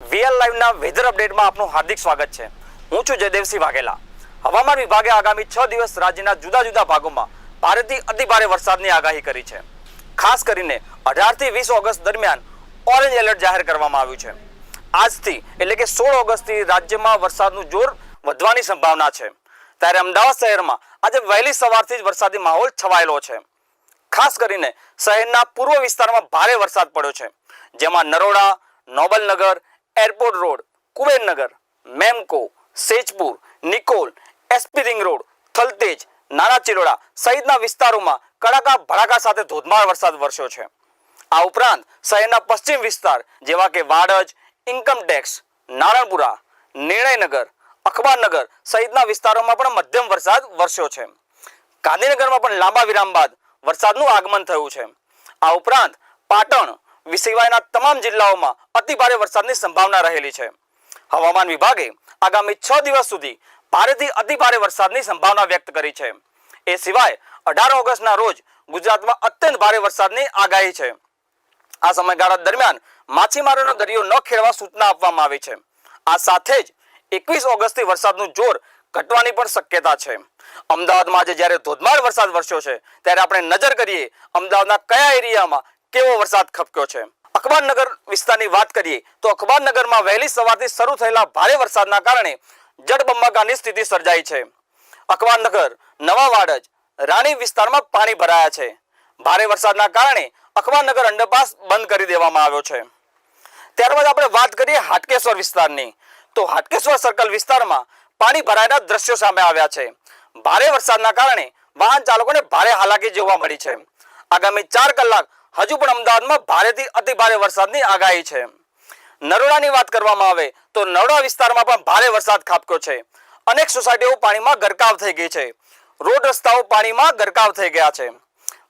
VL લાઈવના weather અપડેટમાં આપનું હાર્દિક સ્વાગત છે. હું છું જયદેવસિંહ વાઘેલા. હવામાન વિભાગે આગામી છ દિવસ રાજ્યના જુદા જુદા ભાગોમાં ભારેથી અતિભારે વરસાદની આગાહી કરી છે. ખાસ કરીને અઢારથી વીસ ઓગસ્ટ દરમિયાન ઓરેન્જ એલર્ટ જાહેર કરવામાં આવ્યું છે. આજથી એટલે કે સોળ ઓગસ્ટથી રાજ્યમાં વરસાદનું જોર વધવાની સંભાવના છે. ત્યારે અમદાવાદ શહેરમાં આજે વહેલી સવારથી જ વરસાદી માહોલ છવાયેલો છે. ખાસ કરીને શહેરના પૂર્વ વિસ્તારમાં ભારે વરસાદ પડ્યો છે. જેમાં Naroda, Nobalnagar airport road, Kubernagar, Memco, Sejpur, Nikol, SP ring road, Thaltej, Nana Chiloda સહિતના વિસ્તારોમાં કડાકા ભડાકા સાથે ધોધમાર વરસાદ વરસ્યો છે. આ ઉપરાંત શહેરના પશ્ચિમ વિસ્તાર જેવા કે વાડજ ઇન્કમટેક્સ નારણપુરા, નિર્ણયનગર, અખબારનગર સહિતના વિસ્તારોમાં પણ મધ્યમ વરસાદ વરસ્યો છે. ગાંધીનગરમાં પણ લાંબા વિરામ બાદ વરસાદનું આગમન થયું છે. આ ઉપરાંત પાટણ સિવાયના તમામ જિલ્લાઓમાં અતિભારે વરસાદની સંભાવના રહેલી છે. હવામાન વિભાગે આગામી છ દિવસ સુધી ભારેથી અતિભારે વરસાદની સંભાવના વ્યક્ત કરી છે. એ સિવાય અઢાર ઓગસ્ટના રોજ ગુજરાતમાં અત્યંત ભારે વરસાદની આગાહી છે. આ સમયગાળા દરમિયાન માછીમારોનો દરિયો ન ખેડવા સૂચના આપવામાં આવી છે. આ સાથે જ એકવીસ ઓગસ્ટથી વરસાદનું જોર ઘટવાની પણ શક્યતા છે. અમદાવાદમાં આજે જ્યારે ધોધમાર વરસાદ વરસ્યો છે, ત્યારે આપણે નજર કરીએ અમદાવાદના કયા એરિયામાં કેવો વરસાદ ખપક્યો છે? અખબારનગર વિસ્તારની વાત કરીએ, તો અખબારનગરમાં વહેલી સવારથી શરૂ થયેલા ભારે વરસાદના કારણે જળબંબાકારની સ્થિતિ સર્જાઈ છે. અખબારનગર નવા વાડજ રાણી વિસ્તારમાં પાણી ભરાયા છે. ભારે વરસાદના કારણે અખબારનગર અંડરપાસ બંધ કરી દેવામાં આવ્યો છે. ત્યારબાદ આપણે વાત કરીએ હાટકેશ્વર વિસ્તારની. તો હાટકેશ્વર સર્કલ વિસ્તારમાં પાણી ભરાયેલા દ્રશ્યો સામે આવ્યા છે. ભારે વરસાદના કારણે વાહન ચાલકોને ભારે હાલાકી જોવા મળી છે. આગામી ચાર કલાક હજુ પણ અમદાવાદમાં ભારેથી અતિ ભારે વરસાદની આગાહી છે. નરોડાની વાત કરવામાં આવે તો નરોડા વિસ્તારમાં પણ ભારે વરસાદ ખાબક્યો છે. અનેક સોસાયટીઓ પાણીમાં ગરકાવ થઈ ગઈ છે. રોડ રસ્તાઓ પાણીમાં ગરકાવ થઈ ગયા છે.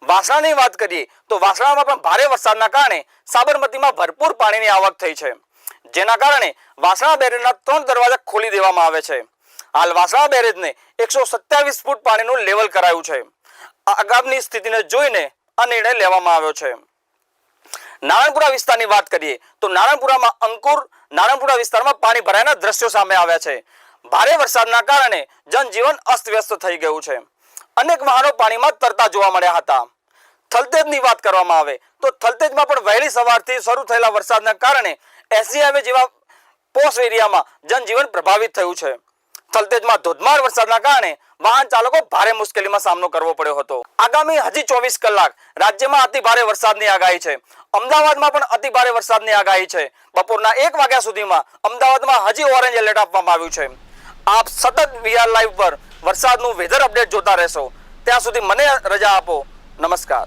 વાસણાની વાત કરીએ તો વાસણામાં પણ ભારે વરસાદના કારણે સાબરમતીમાં ભરપૂર પાણીની આવક થઈ છે. જેના કારણે વાસણા બેરેજના ત્રણ દરવાજા ખોલી દેવામાં આવે છે. હાલ વાસણા બેરેજને એકસો સત્યાવીસ ફૂટ પાણીનું લેવલ કરાયું છે. આગામની સ્થિતિને જોઈને આ નિર્ણય લેવામાં આવ્યો છે. નારણપુરા વિસ્તારની વાત કરીએ તો નારણપુરામાં અંકુર, નારણપુરા વિસ્તારમાં પાણી ભરાયાના દ્રશ્યો સામે આવ્યા છે. ભારે વરસાદના કારણે જનજીવન અસ્તવ્યસ્ત થઈ ગયું છે. અનેક વાહનો પાણીમાં તરતા જોવા મળ્યા હતા. થલતેજની વાત કરવામાં આવે તો થલતેજમાં પણ વહેલી સવારથી શરૂ થયેલા વરસાદના કારણે એસી હાઈવે જેવા પોસ્ટ એરિયામાં જનજીવન પ્રભાવિત થયું છે. થલતેજમાં ધોધમાર વરસાદના કારણે વાહન ચાલકો ભારે મુશ્કેલીમાં સામનો કરવો પડ્યો હતો. આગામી હજી ચોવીસ કલાક રાજ્યમાં અતિ ભારે વરસાદની આગાહી છે. અમદાવાદમાં પણ અતિ ભારે વરસાદની આગાહી છે. બપોરના એક વાગ્યા સુધીમાં અમદાવાદમાં હજી ઓરેન્જ એલર્ટ આપવામાં આવ્યું છે. આપ સતત વીઆર લાઈવ પર વરસાદનું વેધર અપડેટ જોતા રહેશો. ત્યાં સુધી મને રજા આપો. નમસ્કાર.